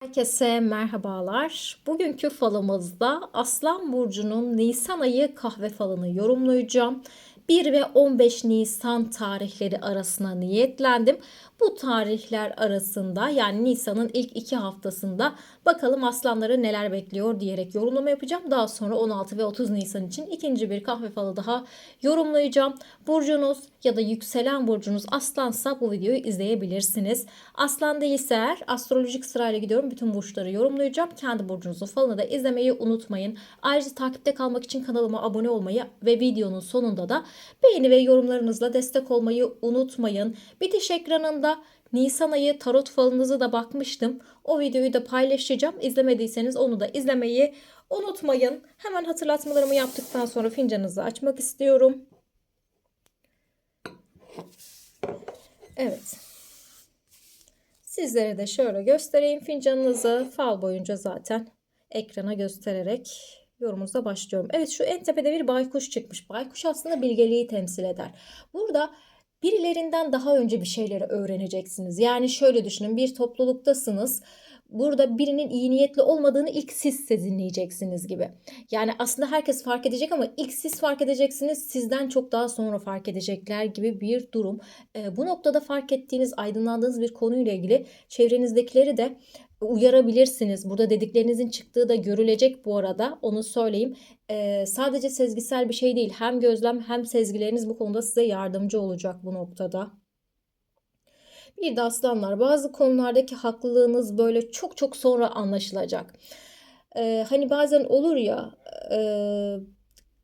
Herkese merhabalar. Bugünkü falımızda Aslan Burcu'nun Nisan ayı kahve falını yorumlayacağım. 1 ve 15 Nisan tarihleri arasına niyetlendim. Bu tarihler arasında yani Nisan'ın ilk iki haftasında bakalım aslanları neler bekliyor diyerek yorumlama yapacağım. Daha sonra 16 ve 30 Nisan için ikinci bir kahve falı daha yorumlayacağım. Burcunuz ya da yükselen burcunuz aslansa bu videoyu izleyebilirsiniz. Aslan değilse eğer astrolojik sırayla gidiyorum. Bütün burçları yorumlayacağım. Kendi burcunuzun falını da izlemeyi unutmayın. Ayrıca takipte kalmak için kanalıma abone olmayı ve videonun sonunda da beğeni ve yorumlarınızla destek olmayı unutmayın. Bitiş ekranında Nisan ayı tarot falınızı da bakmıştım. O videoyu da paylaşacağım. İzlemediyseniz onu da izlemeyi unutmayın. Hemen hatırlatmalarımı yaptıktan sonra fincanınızı açmak istiyorum. Evet. Sizlere de şöyle göstereyim fincanınızı. Fal boyunca zaten ekrana göstererek yorumunuza başlıyorum. Evet şu en tepede bir baykuş çıkmış. Baykuş aslında bilgeliği temsil eder. Burada birilerinden daha önce bir şeyleri öğreneceksiniz. Yani şöyle düşünün bir topluluktasınız. Burada birinin iyi niyetli olmadığını ilk siz sezinleyeceksiniz gibi. Yani aslında herkes fark edecek ama ilk siz fark edeceksiniz. Sizden çok daha sonra fark edecekler gibi bir durum. E, bu noktada fark ettiğiniz, aydınlandığınız bir konuyla ilgili çevrenizdekileri de uyarabilirsiniz. Burada dediklerinizin çıktığı da görülecek bu arada. Onu söyleyeyim. Ee, sadece sezgisel bir şey değil. Hem gözlem hem sezgileriniz bu konuda size yardımcı olacak bu noktada. Bir de aslanlar bazı konulardaki haklılığınız böyle çok çok sonra anlaşılacak. Ee, hani bazen olur ya e,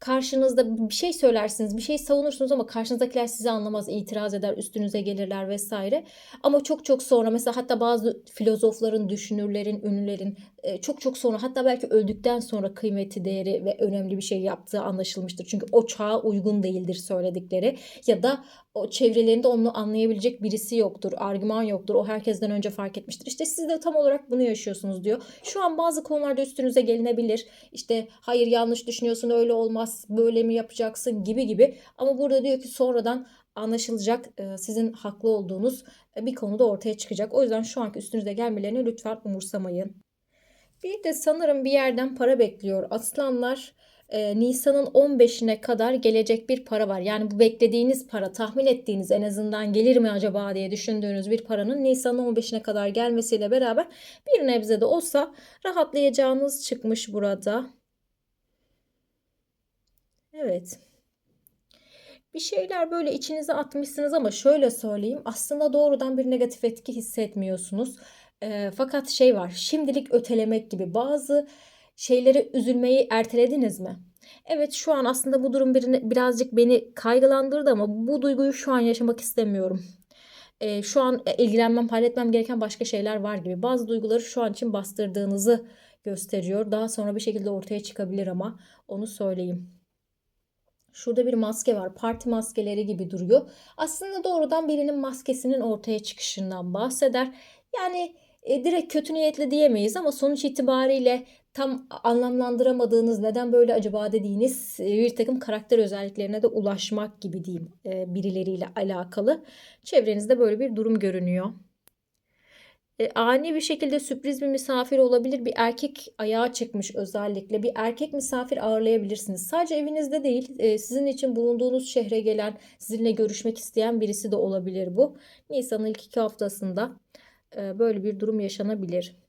karşınızda bir şey söylersiniz, bir şey savunursunuz ama karşınızdakiler sizi anlamaz, itiraz eder, üstünüze gelirler vesaire. Ama çok çok sonra mesela hatta bazı filozofların, düşünürlerin, ünlülerin e, çok çok sonra hatta belki öldükten sonra kıymeti, değeri ve önemli bir şey yaptığı anlaşılmıştır. Çünkü o çağa uygun değildir söyledikleri ya da o çevrelerinde onu anlayabilecek birisi yoktur, argüman yoktur. O herkesten önce fark etmiştir. İşte siz de tam olarak bunu yaşıyorsunuz diyor. Şu an bazı konularda üstünüze gelinebilir. İşte hayır yanlış düşünüyorsun öyle olmaz, böyle mi yapacaksın gibi gibi. Ama burada diyor ki sonradan anlaşılacak sizin haklı olduğunuz bir konuda ortaya çıkacak. O yüzden şu anki üstünüze gelmelerini lütfen umursamayın. Bir de sanırım bir yerden para bekliyor aslanlar. Ee, Nisan'ın 15'ine kadar gelecek bir para var. Yani bu beklediğiniz para, tahmin ettiğiniz en azından gelir mi acaba diye düşündüğünüz bir paranın Nisan'ın 15'ine kadar gelmesiyle beraber bir nebze de olsa rahatlayacağınız çıkmış burada. Evet. Bir şeyler böyle içinize atmışsınız ama şöyle söyleyeyim aslında doğrudan bir negatif etki hissetmiyorsunuz. E, fakat şey var şimdilik ötelemek gibi bazı şeyleri üzülmeyi ertelediniz mi? Evet şu an aslında bu durum birazcık beni kaygılandırdı ama bu duyguyu şu an yaşamak istemiyorum. E, şu an ilgilenmem, halletmem gereken başka şeyler var gibi. Bazı duyguları şu an için bastırdığınızı gösteriyor. Daha sonra bir şekilde ortaya çıkabilir ama onu söyleyeyim. Şurada bir maske var. Parti maskeleri gibi duruyor. Aslında doğrudan birinin maskesinin ortaya çıkışından bahseder. Yani e, direkt kötü niyetli diyemeyiz ama sonuç itibariyle tam anlamlandıramadığınız neden böyle acaba dediğiniz e, bir takım karakter özelliklerine de ulaşmak gibi diyeyim e, birileriyle alakalı. Çevrenizde böyle bir durum görünüyor. E, ani bir şekilde sürpriz bir misafir olabilir. Bir erkek ayağa çıkmış özellikle. Bir erkek misafir ağırlayabilirsiniz. Sadece evinizde değil, sizin için bulunduğunuz şehre gelen, sizinle görüşmek isteyen birisi de olabilir bu. Nisan'ın ilk iki haftasında böyle bir durum yaşanabilir.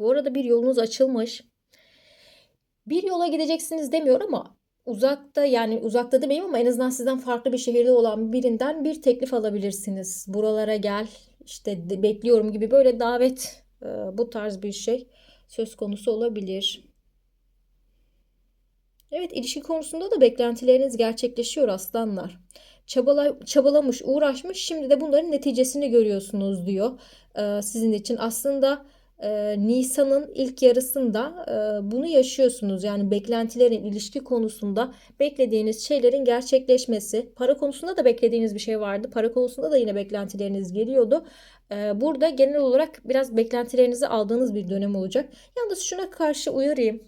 Bu arada bir yolunuz açılmış. Bir yola gideceksiniz demiyor ama uzakta yani uzakta demeyeyim ama en azından sizden farklı bir şehirde olan birinden bir teklif alabilirsiniz. Buralara gel işte bekliyorum gibi böyle davet e, bu tarz bir şey söz konusu olabilir. Evet ilişki konusunda da beklentileriniz gerçekleşiyor aslanlar. Çabala, çabalamış, uğraşmış şimdi de bunların neticesini görüyorsunuz diyor. Ee, sizin için aslında e, Nisan'ın ilk yarısında e, bunu yaşıyorsunuz. Yani beklentilerin ilişki konusunda beklediğiniz şeylerin gerçekleşmesi. Para konusunda da beklediğiniz bir şey vardı. Para konusunda da yine beklentileriniz geliyordu. E, burada genel olarak biraz beklentilerinizi aldığınız bir dönem olacak. Yalnız şuna karşı uyarayım.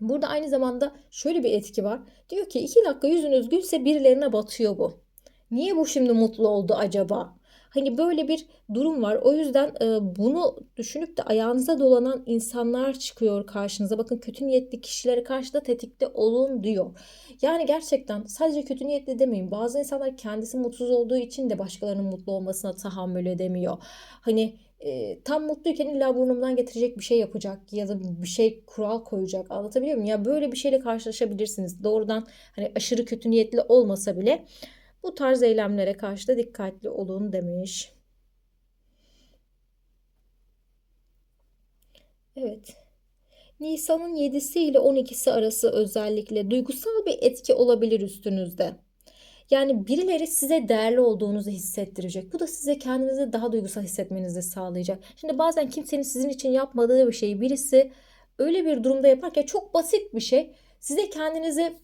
Burada aynı zamanda şöyle bir etki var. Diyor ki iki dakika yüzünüz gülse birilerine batıyor bu. Niye bu şimdi mutlu oldu acaba? Hani böyle bir durum var. O yüzden e, bunu düşünüp de ayağınıza dolanan insanlar çıkıyor karşınıza. Bakın kötü niyetli kişilere karşı da tetikte olun diyor. Yani gerçekten sadece kötü niyetli demeyin. Bazı insanlar kendisi mutsuz olduğu için de başkalarının mutlu olmasına tahammül edemiyor. Hani e, tam mutluyken illa burnumdan getirecek bir şey yapacak ya da bir şey kural koyacak. Anlatabiliyor muyum? Ya böyle bir şeyle karşılaşabilirsiniz. Doğrudan hani aşırı kötü niyetli olmasa bile bu tarz eylemlere karşı da dikkatli olun demiş. Evet. Nisan'ın 7'si ile 12'si arası özellikle duygusal bir etki olabilir üstünüzde. Yani birileri size değerli olduğunuzu hissettirecek. Bu da size kendinizi daha duygusal hissetmenizi sağlayacak. Şimdi bazen kimsenin sizin için yapmadığı bir şeyi birisi öyle bir durumda yaparken çok basit bir şey size kendinizi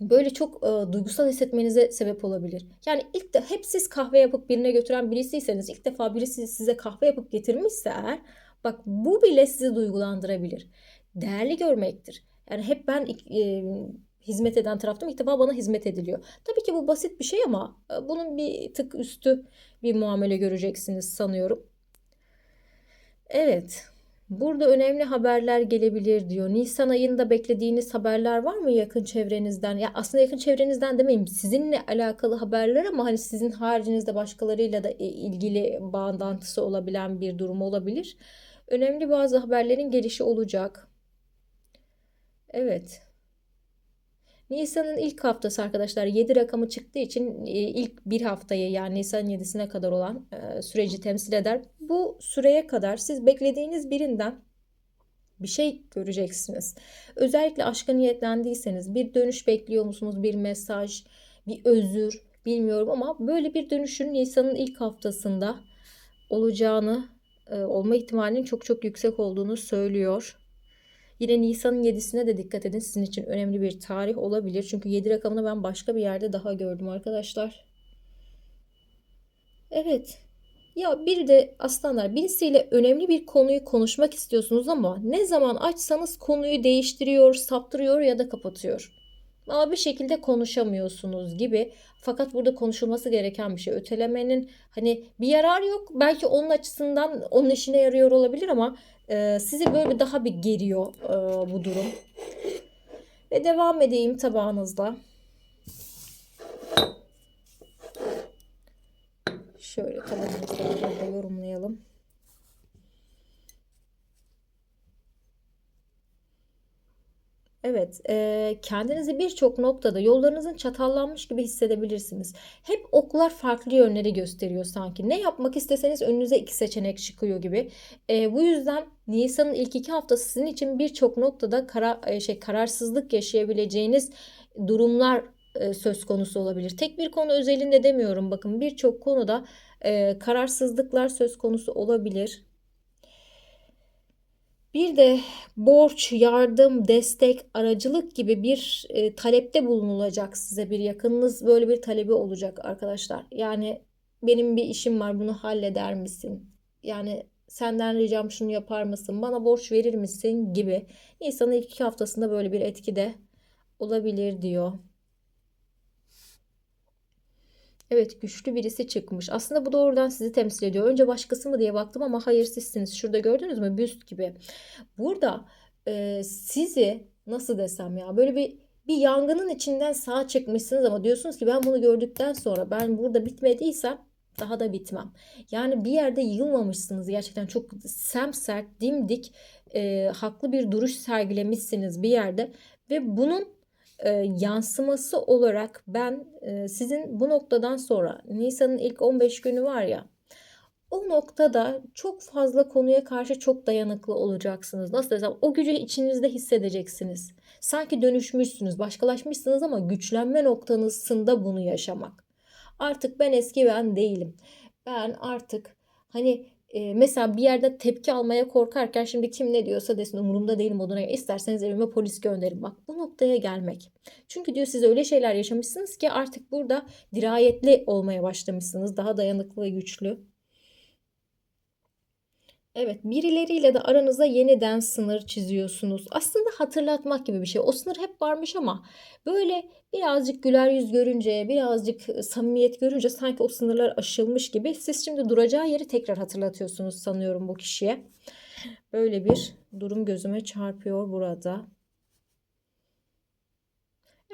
böyle çok e, duygusal hissetmenize sebep olabilir. Yani ilk de hep siz kahve yapıp birine götüren birisiyseniz ilk defa birisi size kahve yapıp getirmişse eğer bak bu bile sizi duygulandırabilir. Değerli görmektir. Yani hep ben e, hizmet eden taraftım. İlk defa bana hizmet ediliyor. Tabii ki bu basit bir şey ama e, bunun bir tık üstü bir muamele göreceksiniz sanıyorum. Evet. Burada önemli haberler gelebilir diyor. Nisan ayında beklediğiniz haberler var mı yakın çevrenizden? Ya aslında yakın çevrenizden demeyeyim. Sizinle alakalı haberler ama hani sizin haricinizde başkalarıyla da ilgili bağlantısı olabilen bir durum olabilir. Önemli bazı haberlerin gelişi olacak. Evet. Nisan'ın ilk haftası arkadaşlar 7 rakamı çıktığı için e, ilk bir haftayı yani Nisan 7'sine kadar olan e, süreci temsil eder. Bu süreye kadar siz beklediğiniz birinden bir şey göreceksiniz. Özellikle aşka niyetlendiyseniz bir dönüş bekliyor musunuz? Bir mesaj, bir özür bilmiyorum ama böyle bir dönüşün Nisan'ın ilk haftasında olacağını, e, olma ihtimalinin çok çok yüksek olduğunu söylüyor. Yine Nisan'ın 7'sine de dikkat edin. Sizin için önemli bir tarih olabilir. Çünkü 7 rakamını ben başka bir yerde daha gördüm arkadaşlar. Evet. Ya bir de aslanlar birisiyle önemli bir konuyu konuşmak istiyorsunuz ama ne zaman açsanız konuyu değiştiriyor, saptırıyor ya da kapatıyor ama bir şekilde konuşamıyorsunuz gibi. Fakat burada konuşulması gereken bir şey. Ötelemenin hani bir yararı yok. Belki onun açısından onun işine yarıyor olabilir ama e, sizi böyle daha bir geriyor e, bu durum. Ve devam edeyim tabağınızla. Şöyle tabağımızda yorumlayalım. Evet, e, kendinizi birçok noktada yollarınızın çatallanmış gibi hissedebilirsiniz. Hep oklar farklı yönleri gösteriyor sanki. Ne yapmak isteseniz önünüze iki seçenek çıkıyor gibi. E, bu yüzden Nisan'ın ilk iki haftası sizin için birçok noktada kara, e, şey kararsızlık yaşayabileceğiniz durumlar e, söz konusu olabilir. Tek bir konu özelinde demiyorum. Bakın birçok konuda e, kararsızlıklar söz konusu olabilir. Bir de borç, yardım, destek, aracılık gibi bir e, talepte bulunulacak size bir yakınınız böyle bir talebi olacak arkadaşlar. Yani benim bir işim var bunu halleder misin? Yani senden ricam şunu yapar mısın? Bana borç verir misin? gibi. Nisan'ın ilk iki haftasında böyle bir etki de olabilir diyor. Evet güçlü birisi çıkmış. Aslında bu doğrudan sizi temsil ediyor. Önce başkası mı diye baktım ama hayır sizsiniz. Şurada gördünüz mü? Büst gibi. Burada e, sizi nasıl desem ya böyle bir bir yangının içinden sağ çıkmışsınız ama diyorsunuz ki ben bunu gördükten sonra ben burada bitmediysem daha da bitmem. Yani bir yerde yılmamışsınız gerçekten çok semsert, dimdik, e, haklı bir duruş sergilemişsiniz bir yerde ve bunun e, yansıması olarak ben e, sizin bu noktadan sonra Nisan'ın ilk 15 günü var ya o noktada çok fazla konuya karşı çok dayanıklı olacaksınız. Nasıl desem o gücü içinizde hissedeceksiniz. Sanki dönüşmüşsünüz, başkalaşmışsınız ama güçlenme noktanızında bunu yaşamak. Artık ben eski ben değilim. Ben artık hani e, mesela bir yerde tepki almaya korkarken şimdi kim ne diyorsa desin umurumda değil moduna isterseniz evime polis gönderin. Bak bu noktaya gelmek. Çünkü diyor siz öyle şeyler yaşamışsınız ki artık burada dirayetli olmaya başlamışsınız. Daha dayanıklı ve güçlü. Evet, birileriyle de aranıza yeniden sınır çiziyorsunuz. Aslında hatırlatmak gibi bir şey. O sınır hep varmış ama böyle birazcık güler yüz görünce, birazcık e, samimiyet görünce sanki o sınırlar aşılmış gibi siz şimdi duracağı yeri tekrar hatırlatıyorsunuz sanıyorum bu kişiye. Böyle bir durum gözüme çarpıyor burada.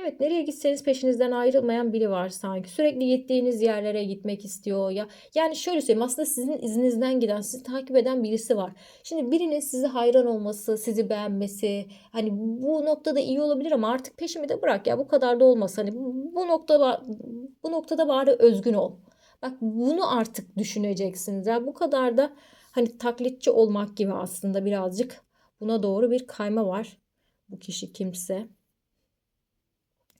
Evet nereye gitseniz peşinizden ayrılmayan biri var sanki. Sürekli gittiğiniz yerlere gitmek istiyor ya. Yani şöyle söyleyeyim aslında sizin izninizden giden, sizi takip eden birisi var. Şimdi birinin sizi hayran olması, sizi beğenmesi hani bu noktada iyi olabilir ama artık peşimi de bırak ya bu kadar da olmaz. Hani bu noktada bu noktada bari özgün ol. Bak bunu artık düşüneceksiniz. Ya bu kadar da hani taklitçi olmak gibi aslında birazcık buna doğru bir kayma var. Bu kişi kimse.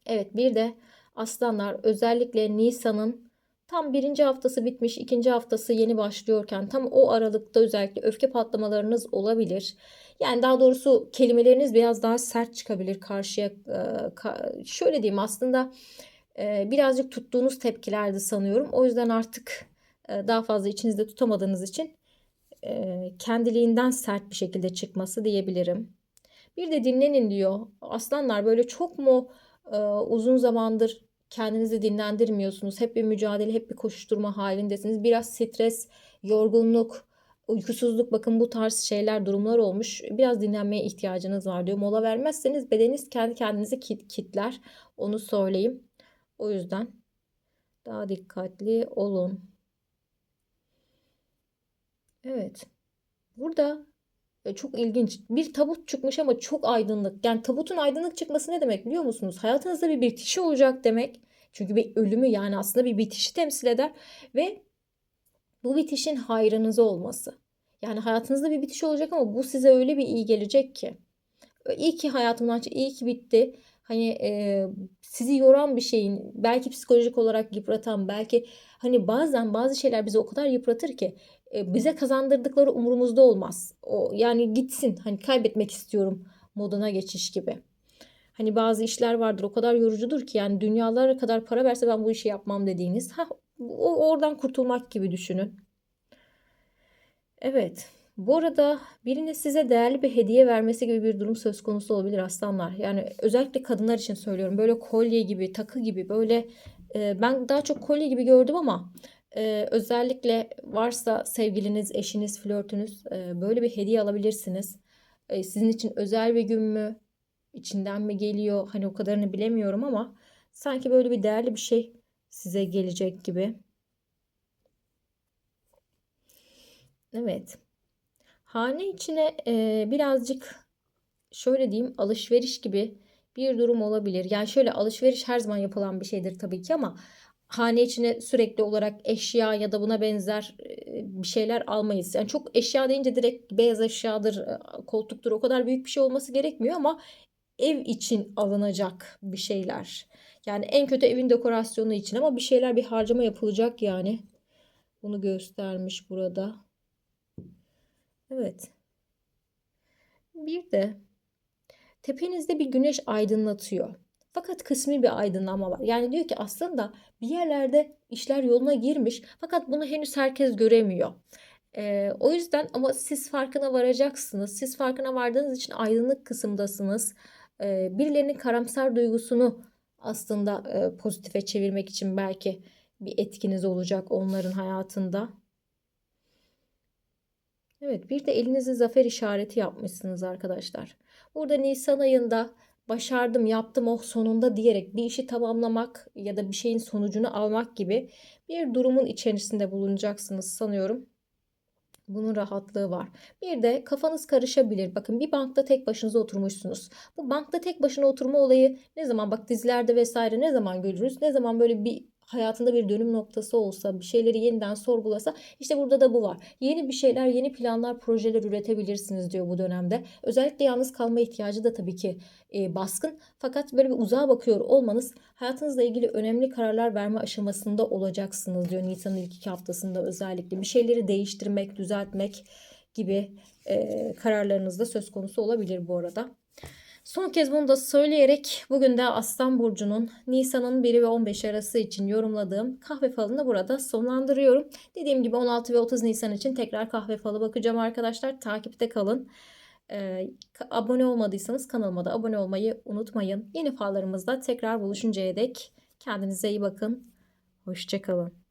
Evet bir de aslanlar özellikle Nisan'ın tam birinci haftası bitmiş, ikinci haftası yeni başlıyorken tam o aralıkta özellikle öfke patlamalarınız olabilir. Yani daha doğrusu kelimeleriniz biraz daha sert çıkabilir karşıya. Şöyle diyeyim aslında birazcık tuttuğunuz tepkilerdi sanıyorum. O yüzden artık daha fazla içinizde tutamadığınız için kendiliğinden sert bir şekilde çıkması diyebilirim. Bir de dinlenin diyor. Aslanlar böyle çok mu uzun zamandır kendinizi dinlendirmiyorsunuz. Hep bir mücadele, hep bir koşuşturma halindesiniz. Biraz stres, yorgunluk, uykusuzluk bakın bu tarz şeyler, durumlar olmuş. Biraz dinlenmeye ihtiyacınız var diyor. Mola vermezseniz bedeniniz kendi kendinizi kit kitler. Onu söyleyeyim. O yüzden daha dikkatli olun. Evet. Burada çok ilginç. Bir tabut çıkmış ama çok aydınlık. Yani tabutun aydınlık çıkması ne demek biliyor musunuz? Hayatınızda bir bitişi olacak demek. Çünkü bir ölümü yani aslında bir bitişi temsil eder. Ve bu bitişin hayrınıza olması. Yani hayatınızda bir bitiş olacak ama bu size öyle bir iyi gelecek ki. İyi ki hayatımdan iyi ki bitti. Hani e, sizi yoran bir şeyin belki psikolojik olarak yıpratan belki hani bazen bazı şeyler bizi o kadar yıpratır ki e, bize kazandırdıkları umurumuzda olmaz. O yani gitsin hani kaybetmek istiyorum moduna geçiş gibi. Hani bazı işler vardır o kadar yorucudur ki yani dünyalara kadar para verse ben bu işi yapmam dediğiniz. Ha oradan kurtulmak gibi düşünün. Evet. Bu arada birinin size değerli bir hediye vermesi gibi bir durum söz konusu olabilir aslanlar. Yani özellikle kadınlar için söylüyorum. Böyle kolye gibi, takı gibi böyle e, ben daha çok kolye gibi gördüm ama ee, özellikle varsa sevgiliniz, eşiniz, flörtünüz e, böyle bir hediye alabilirsiniz. E, sizin için özel bir gün mü? İçinden mi geliyor? Hani o kadarını bilemiyorum ama sanki böyle bir değerli bir şey size gelecek gibi. Evet. Hane içine e, birazcık şöyle diyeyim alışveriş gibi bir durum olabilir. Yani şöyle alışveriş her zaman yapılan bir şeydir tabii ki ama hane içine sürekli olarak eşya ya da buna benzer bir şeyler almayız. Yani çok eşya deyince direkt beyaz eşyadır, koltuktur o kadar büyük bir şey olması gerekmiyor ama ev için alınacak bir şeyler. Yani en kötü evin dekorasyonu için ama bir şeyler bir harcama yapılacak yani. Bunu göstermiş burada. Evet. Bir de tepenizde bir güneş aydınlatıyor. Fakat kısmi bir aydınlanma var. Yani diyor ki aslında bir yerlerde işler yoluna girmiş fakat bunu henüz herkes göremiyor. Ee, o yüzden ama siz farkına varacaksınız. Siz farkına vardığınız için aydınlık kısımdasınız. Ee, birilerinin karamsar duygusunu aslında e, pozitife çevirmek için belki bir etkiniz olacak onların hayatında. Evet bir de elinizi zafer işareti yapmışsınız arkadaşlar. Burada Nisan ayında başardım, yaptım oh sonunda diyerek bir işi tamamlamak ya da bir şeyin sonucunu almak gibi bir durumun içerisinde bulunacaksınız sanıyorum. Bunun rahatlığı var. Bir de kafanız karışabilir. Bakın bir bankta tek başınıza oturmuşsunuz. Bu bankta tek başına oturma olayı ne zaman bak dizilerde vesaire ne zaman görürüz? Ne zaman böyle bir hayatında bir dönüm noktası olsa, bir şeyleri yeniden sorgulasa işte burada da bu var. Yeni bir şeyler, yeni planlar, projeler üretebilirsiniz diyor bu dönemde. Özellikle yalnız kalma ihtiyacı da tabii ki e, baskın. Fakat böyle bir uzağa bakıyor olmanız hayatınızla ilgili önemli kararlar verme aşamasında olacaksınız diyor Nisan'ın ilk iki haftasında özellikle. Bir şeyleri değiştirmek, düzeltmek gibi e, kararlarınız da söz konusu olabilir bu arada. Son kez bunu da söyleyerek bugün de Aslan Burcu'nun Nisan'ın 1 ve 15 arası için yorumladığım kahve falını burada sonlandırıyorum. Dediğim gibi 16 ve 30 Nisan için tekrar kahve falı bakacağım arkadaşlar. Takipte kalın. Ee, abone olmadıysanız kanalıma da abone olmayı unutmayın. Yeni fallarımızda tekrar buluşuncaya dek kendinize iyi bakın. Hoşçakalın.